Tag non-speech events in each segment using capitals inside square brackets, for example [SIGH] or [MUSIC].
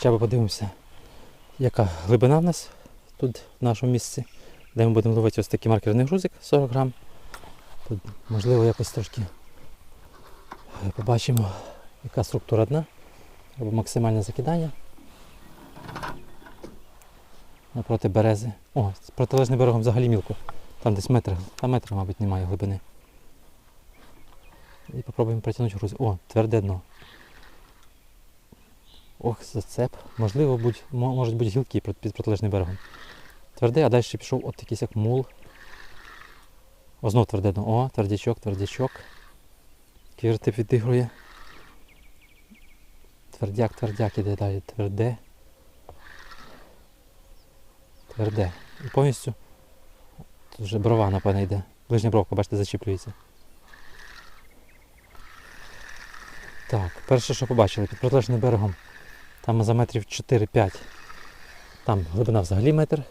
Хоча б подивимося, яка глибина в нас тут в нашому місці, де ми будемо ловити ось такий маркерний грузик 40 грам. Тут, можливо, якось трошки е, побачимо, яка структура дна або максимальне закидання. Напроти берези. О, з протилежним берегом взагалі мілко. Там десь метр, там метра, мабуть, немає глибини. І попробуємо протягнути грузик. О, тверде дно. Ох, зацеп. Можливо, будь, можуть бути гілки під протилежним берегом. Тверде, а далі пішов от якийсь як мул. О, знов тверде. О, твердячок, твердячок. Квіртип відігрує. Твердяк, твердяк іде далі. Тверде. Тверде. І повністю тут вже брова, напевно, йде. Ближня бровка, бачите, зачіплюється. Так, перше, що побачили, під протилежним берегом, там за метрів 4-5. Там глибина взагалі метр.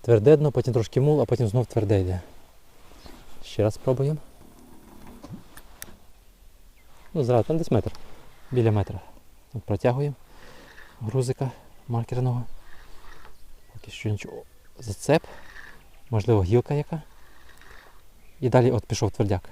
Тверде дно, потім трошки мул, а потім знов тверде йде. Ще раз спробуємо. Ну, зразу там десь метр. Біля метра. От протягуємо грузика маркерного. Поки що нічого. Зацеп. Можливо, гілка яка. І далі от пішов твердяк.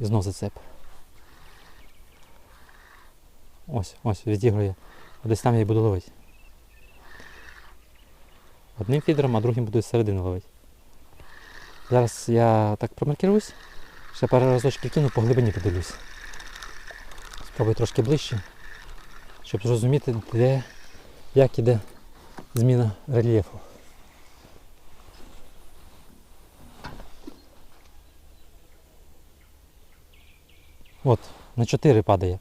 І знов зацеп. Ось, ось, відігрує. Десь там я і буду ловити. Одним фідером, а другим буду з середини ловити. Зараз я так промаркируюсь. Ще пару разочків кину, по глибині подивлюсь. Спробую трошки ближче, щоб зрозуміти, де, як іде зміна рельєфу. От, на 4 падає.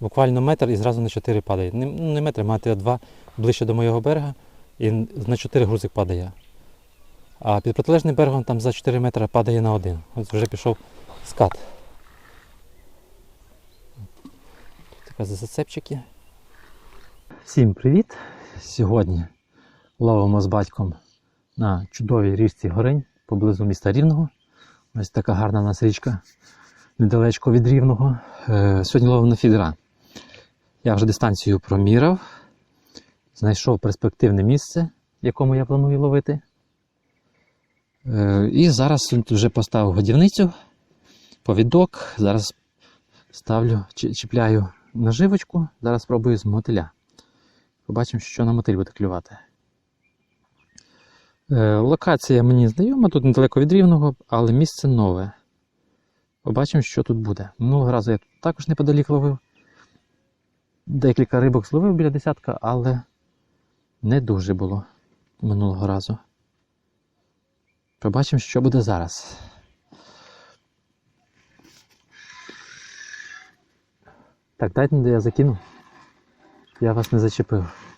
Буквально метр і зразу на 4 падає. Не, ну, не метр, метр два ближче до моєго берега і на 4 грузик падає. А під протилежним берегом там за 4 метри падає на один. Ось вже пішов скат. Тут така зацепчики. Всім привіт! Сьогодні ловимо з батьком на чудовій річці Горинь поблизу міста Рівного. Ось така гарна у нас річка недалечко від Рівного. Е, Сьогодні ловимо на фідера. Я вже дистанцію проміряв, знайшов перспективне місце, в якому я планую ловити. Е, І зараз вже поставив годівницю, повідок. Зараз ставлю, чіпляю наживочку. Зараз спробую з мотиля. Побачимо, що на мотиль буде клювати. Е, Локація мені знайома, тут недалеко від рівного, але місце нове. Побачимо, що тут буде. Минулого разу я тут також неподалік ловив. Декілька рибок зловив біля десятка, але не дуже було минулого разу. Побачимо, що буде зараз. Так, дайте де я закину. Я вас не зачепив.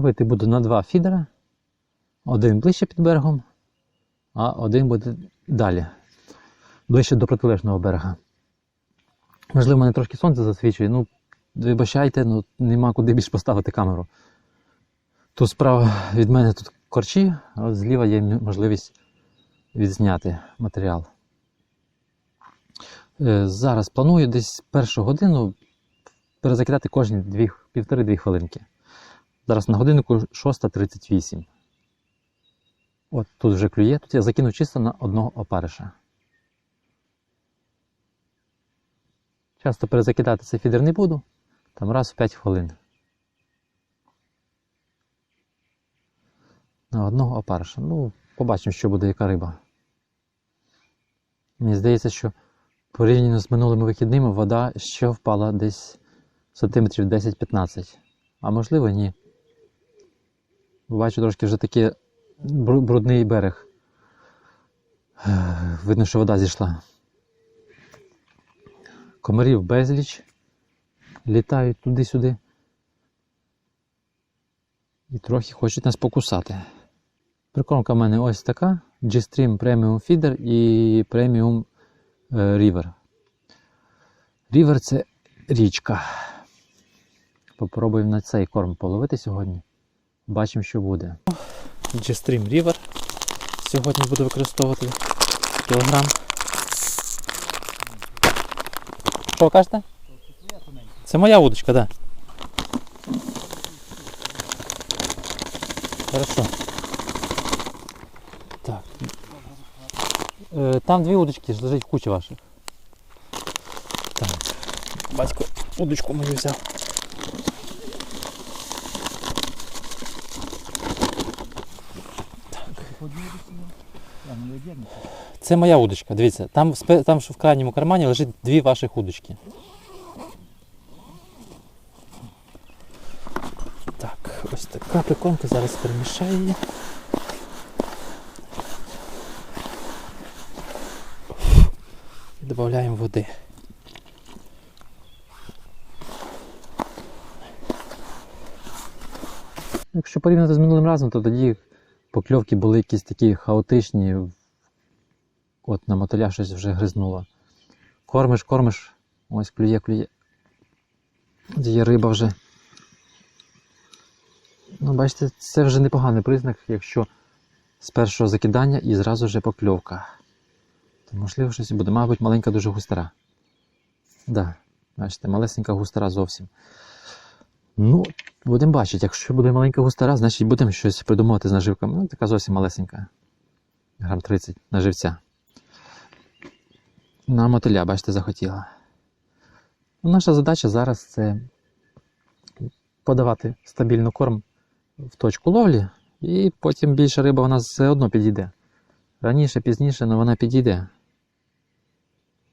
Ловити буду на два фідера. Один ближче під берегом, а один буде далі, ближче до протилежного берега. Можливо, мене трошки сонце засвічує, ну, вибачайте, ну нема куди більше поставити камеру. Тут справа від мене тут корчі, а зліва є можливість відзняти матеріал. Е, Зараз планую десь першу годину перезакидати кожні дві- півтори-дві хвилинки. Зараз на годиннику 6.38. От тут вже клює, тут я закинув чисто на одного опариша. Часто перезакидати цей фідер не буду, там раз в 5 хвилин. На одного опариша. Ну, побачимо, що буде яка риба. Мені здається, що порівняно з минулими вихідними вода ще впала десь сантиметрів 10-15. А можливо, ні. Бачу трошки вже такий брудний берег. Видно, що вода зійшла. Комарів безліч. Літають туди-сюди. І трохи хочуть нас покусати. Прикормка в мене ось така: G-Stream Premium Feeder і Premium е, River. River це річка. Попробуємо на цей корм половити сьогодні. Бачимо, що буде. G-Stream River. Сьогодні буду використовувати кілограм. Що кажете? Це моя удочка, так. Да. Хорошо. Так. Е, Там дві удочки лежить в кучі ваших. Так. Батько удочку мою взяв. Це моя удочка, дивіться, там, там в крайньому кармані лежить дві ваших удочки. Так, ось така прикормка, зараз перемішаю її. І додаємо води. Якщо порівняти з минулим разом, то тоді покльовки були якісь такі хаотичні. От на мотиля щось вже гризнуло. Кормиш, кормиш, ось клює, клює. От Є риба вже. Ну, бачите, це вже непоганий признак, якщо з першого закидання і зразу вже покльовка. То можливо щось буде. Мабуть, маленька дуже густара. Да, бачите, малесенька густара зовсім. Ну, будемо бачити, якщо буде маленька густара, значить будемо щось придумувати з наживками. Ну, така зовсім малесенька. Грам 30 на живця. На мотиля, бачите, захотіла. Ну, Наша задача зараз це подавати стабільно корм в точку ловлі, і потім більше риба вона все одно підійде. Раніше, пізніше, але вона підійде.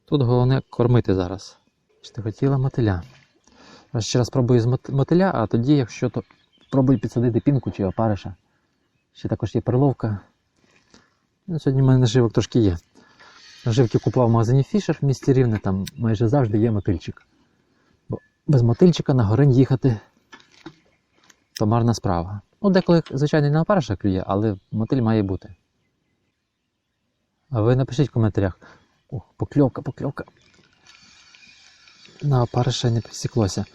Тут головне кормити зараз. Бачите, хотіла мотиля. Ще раз спробую з мотиля, а тоді, якщо то пробую підсадити пінку чи опариша. Ще також є перловка. Ну, сьогодні в мене наживок трошки є. Наживки купував в магазині Фішер в місті Рівне, там майже завжди є мотильчик. Бо без мотильчика на горень їхати то марна справа. Ну, деколи, звичайно, на опариша клює, але мотиль має бути. А ви напишіть в коментарях. Ох, покльовка, покльовка. На опариша не підсіклося.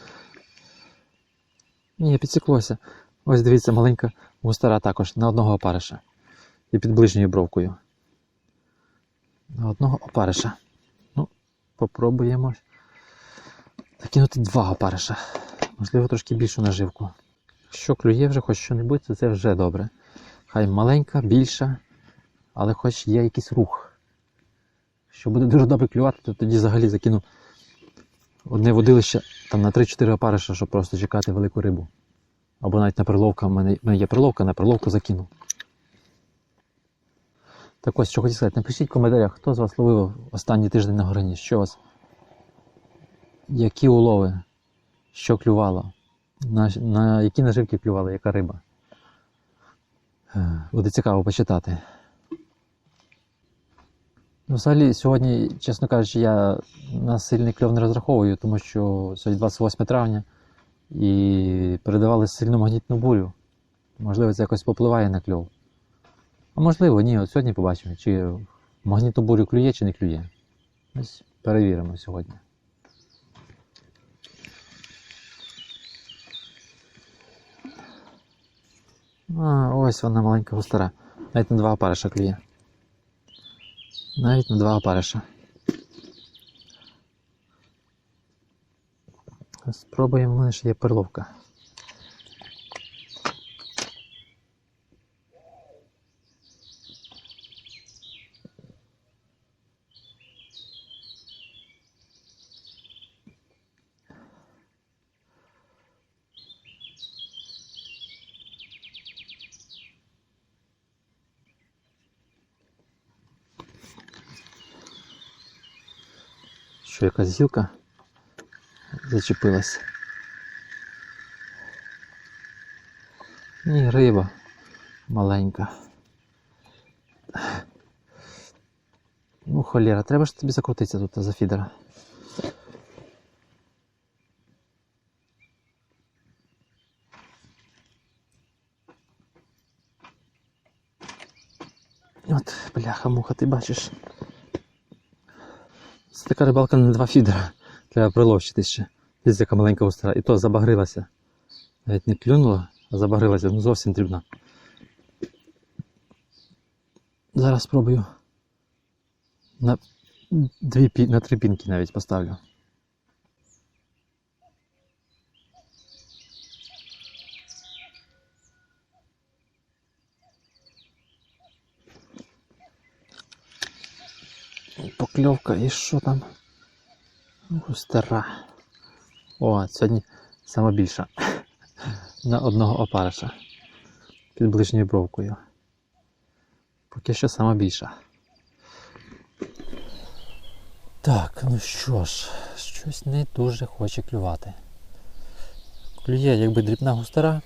Ні, підсіклося. Ось дивіться, маленька густара також на одного опариша. І під ближньою бровкою. На одного опариша. Ну, попробуємо закинути два опариша. Можливо, трошки більшу наживку. Якщо клює вже хоч що-небудь, то це вже добре. Хай маленька, більша, але хоч є якийсь рух. Якщо буде дуже добре клювати, то тоді взагалі закину одне водилище там на 3-4 опариша, щоб просто чекати велику рибу. Або навіть на приловка, в мене, мене є приловка, на приловку закину. Так ось, що хотів сказати, напишіть в коментарях, хто з вас ловив останній тиждень на гороні, що вас? Які улови? Що клювало? На, на які наживки клювала, яка риба? Е, Буде цікаво почитати. Ну, взагалі, сьогодні, чесно кажучи, я на сильний кльов не розраховую, тому що сьогодні 28 травня і передавали сильну магнітну бурю. Можливо, це якось попливає на кльов. А можливо, ні, от сьогодні побачимо, чи магнітну бурю клює, чи не клює. Ось перевіримо сьогодні. А, ось вона маленька густара. Навіть на два опариша клює. Навіть на два опариша. Спробуємо, в мене ще є перловка. Що якась гілка зачепилась. Ні, риба маленька. Ну, холєра, треба ж тобі закрутитися тут за фідера. От, бляха-муха, ти бачиш. Така рибалка на два фідера. Треба приловчити ще. Десь яка маленька остра. І то забагрилася. Навіть не клюнула, а забагрилася, ну зовсім дрібна. Зараз спробую на, дві, на три пінки навіть поставлю. Покльовка і що там? Густера. О, сьогодні сама більша. [LAUGHS] На одного опариша. Під ближньою бровкою. Поки що сама більша. Так, ну що ж, щось не дуже хоче клювати. Клює якби дрібна густера.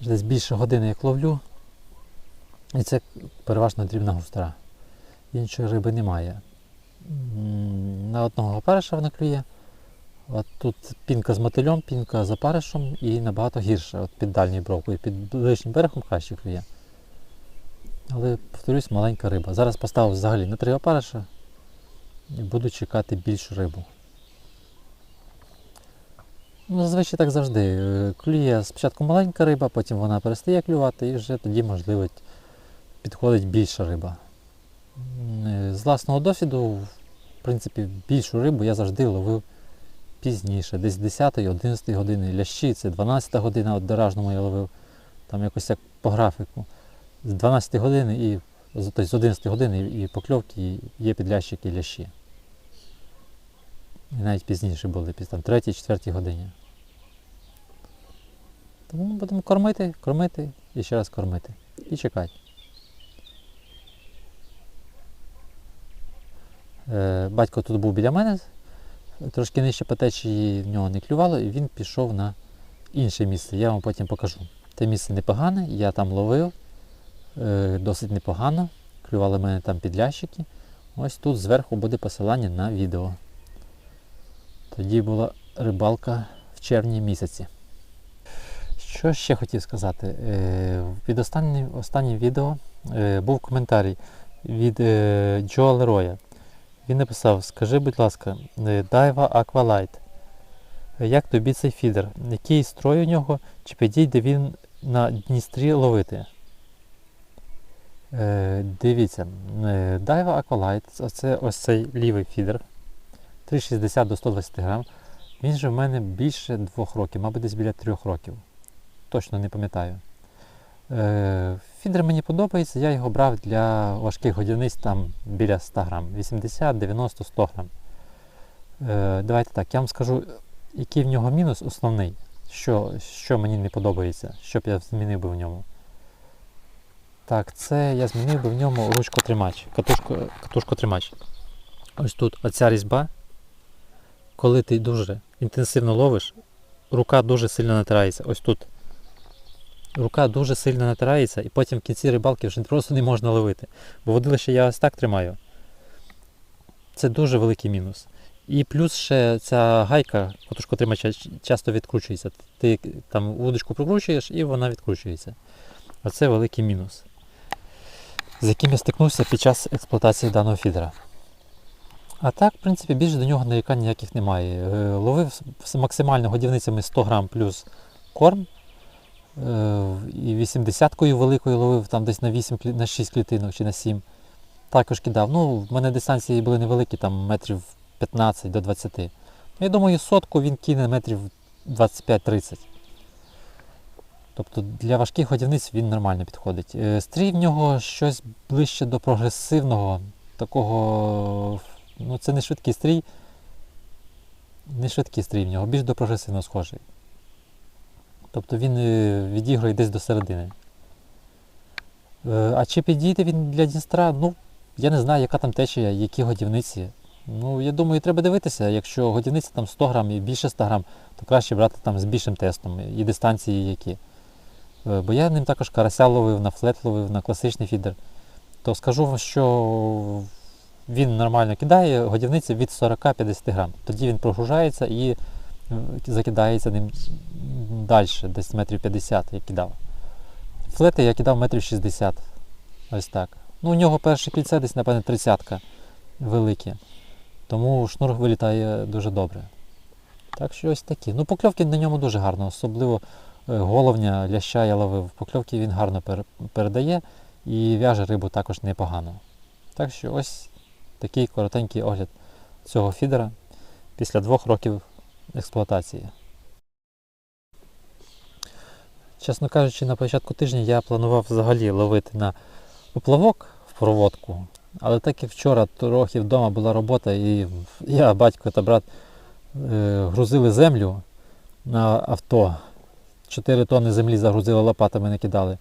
Десь більше години як ловлю. І це переважно дрібна густера. Іншої риби немає. На одного опариша вона клює. От тут пінка з мотилем, пінка з опаришем і набагато гірше от під дальньою бровкою. Під ближнім берегом краще клює. Але, повторюсь, маленька риба. Зараз поставив взагалі на три опариша і буду чекати більшу рибу. Ну, зазвичай так завжди. Е, Клює спочатку маленька риба, потім вона перестає клювати і вже тоді, можливо, підходить більша риба. Е, З власного досвіду, в принципі, більшу рибу я завжди ловив пізніше, десь 10-11 години. Лящі це 12 година, от доражному я ловив, там якось як по графіку. З 12 години і тобто з 11 години і і покльовки є підлящики і лящі. І навіть пізніше були, там 3-4 годині. Тому будемо кормити, кормити і ще раз кормити. І чекати. Батько тут був біля мене, трошки нижче по течії в нього не клювало, і він пішов на інше місце. Я вам потім покажу. Те місце непогане, я там ловив е, досить непогано. Клювали мене там підлящики. Ось тут зверху буде посилання на відео. Тоді була рибалка в червні місяці. Що ще хотів сказати? Е, Від останнім останнім відео е, був коментарій від е, Джо Лероя. Він написав: Скажи, будь ласка, е, Дайва е, Як тобі цей фідер? Який строй у нього? Чи підійде він на Дністрі ловити? Е, дивіться, е, Daiwa Aqualight, це ось цей лівий фідер. 360 до 120 грам. Він же в мене більше двох років, мабуть, десь біля трьох років. Точно не пам'ятаю. Е, фідер мені подобається, я його брав для важких годівниць там біля 100 грам. 80, 90, 100 грам. Е, давайте так, я вам скажу, який в нього мінус основний, що, що мені не подобається, що б я змінив би в ньому. Так, це я змінив би в ньому ручку-тримач, катушку, катушку-тримач. Ось тут оця різьба. Коли ти дуже інтенсивно ловиш, рука дуже сильно натирається. Ось тут. Рука дуже сильно натирається, і потім в кінці рибалки вже просто не можна ловити. Бо водилище я ось так тримаю. Це дуже великий мінус. І плюс ще ця гайка, катушкотримача, часто відкручується. Ти там вудочку прокручуєш і вона відкручується. Оце великий мінус, з яким я стикнувся під час експлуатації даного фідера. А так, в принципі, більше до нього нарікань ніяких немає. Е, Ловив максимально годівницями 100 грам плюс корм. Е, І 80-кою великою ловив там десь на 8 на 6 клітинок чи на 7. Також кидав. Ну, в мене дистанції були невеликі, там метрів 15 до 20. Ну, Я думаю, сотку він кине метрів 25-30. Тобто для важких годівниць він нормально підходить. Е, Стрій в нього щось ближче до прогресивного, такого. Ну, це не швидкий стрій. Не швидкий стрій в нього, більш до прогресивного схожий. Тобто він е, відігрує десь до середини. Е, А чи підійде він для Дністра? Ну, я не знаю, яка там течія, які годівниці. Ну, я думаю, треба дивитися. Якщо годівниця там 100 грам і більше 100 грам, то краще брати там з більшим тестом і дистанції які. Е, Бо я ним також карася ловив, на флет ловив, на класичний фідер. То скажу вам, що він нормально кидає годівниці від 40-50 грам. Тоді він прогружається і закидається ним далі, десь метрів 50 я кидав. Флети я кидав метрів 60. Ось так. Ну, у нього перше кільце десь, напевне, 30 велике. Тому шнур вилітає дуже добре. Так що ось такі. Ну, покльовки на ньому дуже гарно, особливо е, головня ляща я ловив. Покльовки він гарно пере- передає і в'яже рибу також непогано. Так що ось такий коротенький огляд цього фідера після двох років експлуатації. Чесно кажучи, на початку тижня я планував взагалі ловити на поплавок в проводку, але так як вчора трохи вдома була робота, і я, батько та брат е, грузили землю на авто. 4 тонни землі загрузили лопатами, накидали.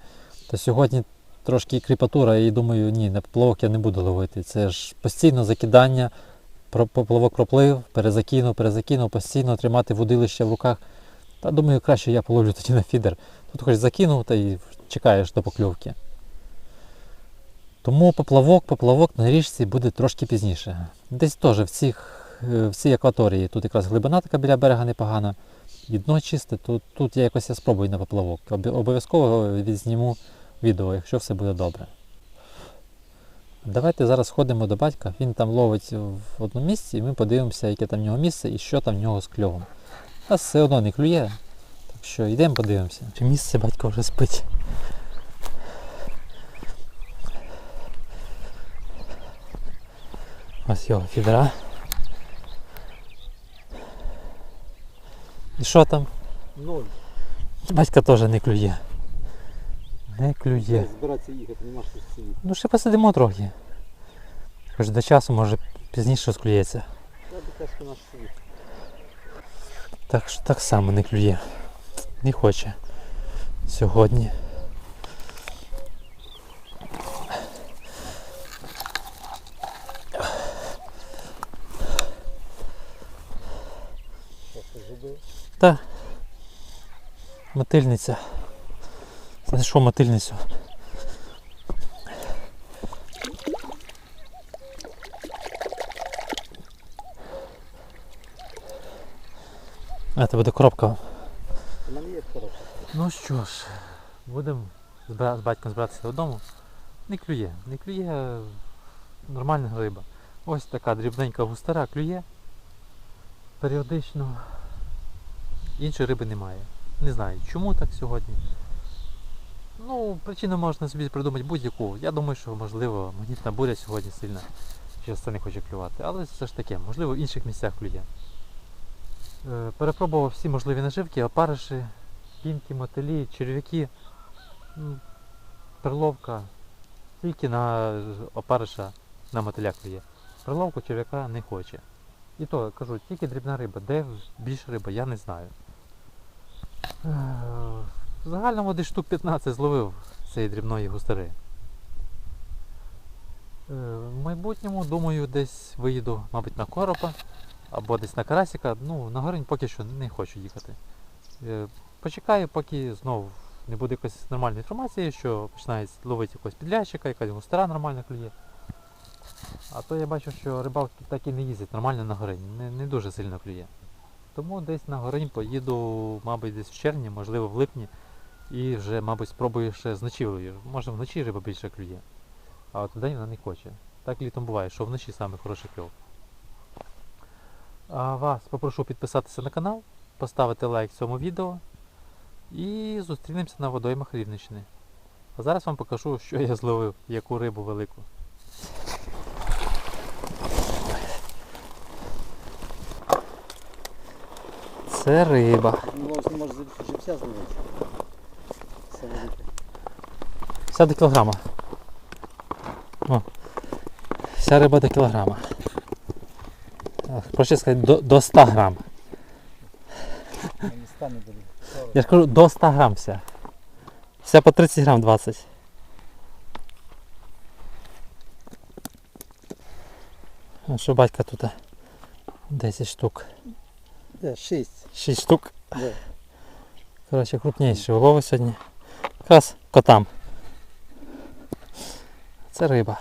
То сьогодні трошки кріпатура, і думаю, ні, на поплавок я не буду ловити. Це ж постійно закидання, поплавок проплив, перезакинув, перезакинув, постійно тримати водилище в руках. Та думаю, краще я половлю тоді на фідер. Тут хоч закинув та й чекаєш до покльовки. Тому поплавок, поплавок на річці буде трошки пізніше. Десь теж в, цих, е, в цій акваторії. Тут якраз глибина така біля берега непогана. І дно чисте, тут, тут я якось я спробую на поплавок. Обов'язково відзніму відео, якщо все буде добре. Давайте зараз сходимо до батька. Він там ловить в одному місці, і ми подивимося, яке там в нього місце і що там в нього з кльовом. Нас все одно не клює. Так що йдемо подивимося. Чи місце батько вже спить. Ось його фідера. І що там? Ноль. Батька теж не клює. Не клює. Збиратися їхати, нема що сидіти. Ну ще посидимо трохи. Хоч до часу, може пізніше склюється. Так що так само не клює. Не хоче. Сьогодні. Та. Мотильниця. Що мотильницю? А, це буде коробка. У мене є хороша. Ну що ж, будемо з з батьком збиратися додому. Не клює, не клює нормальна риба. Ось така дрібненька густара клює. Періодично іншої риби немає. Не знаю, чому так сьогодні. Ну, причину можна собі придумати будь-яку. Я думаю, що можливо магнітна буря сьогодні сильна. Через це не хоче клювати. Але все ж таки, можливо, в інших місцях клює. Е, Перепробував всі можливі наживки, опариші, кінки, мотилі, черв'яки, перловка. Тільки на опариша на мотиля клює. Перловку черв'яка не хоче. І то кажу, тільки дрібна риба. Де більше риба, я не знаю. В загальному десь штук 15 зловив цієї дрібної густари. Е, В майбутньому, думаю, десь виїду, мабуть, на коропа або десь на карасика. Ну, на горинь поки що не хочу їхати. Е, Почекаю, поки знову не буде якоїсь нормальної інформації, що починає ловити якогось підлящика, якась густара нормально клює. А то я бачу, що рибалки так і не їздять нормально на горинь, не, не дуже сильно клює. Тому десь на горинь поїду, мабуть, десь в червні, можливо в липні. І вже, мабуть, спробую ще з. Може вночі риба більше клює. А от вдень вона не хоче. Так літом буває, що вночі саме хороший кльов. А вас попрошу підписатися на канал, поставити лайк цьому відео і зустрінемося на водоймах Рівненщини. А зараз вам покажу, що я зловив, яку рибу велику. Це риба. Ну, може живця зловити. Все велике. Вся до кілограма. О. Вся риба до кілограма. Проще сказати, до, до 100 грам. Я ж кажу, до 100 грам вся. Вся по 30 грам 20. А що батька тут? 10 штук. Де, шість. 6 штук. Де? Коротше, крупніші улови сьогодні. Якраз котам. Це риба.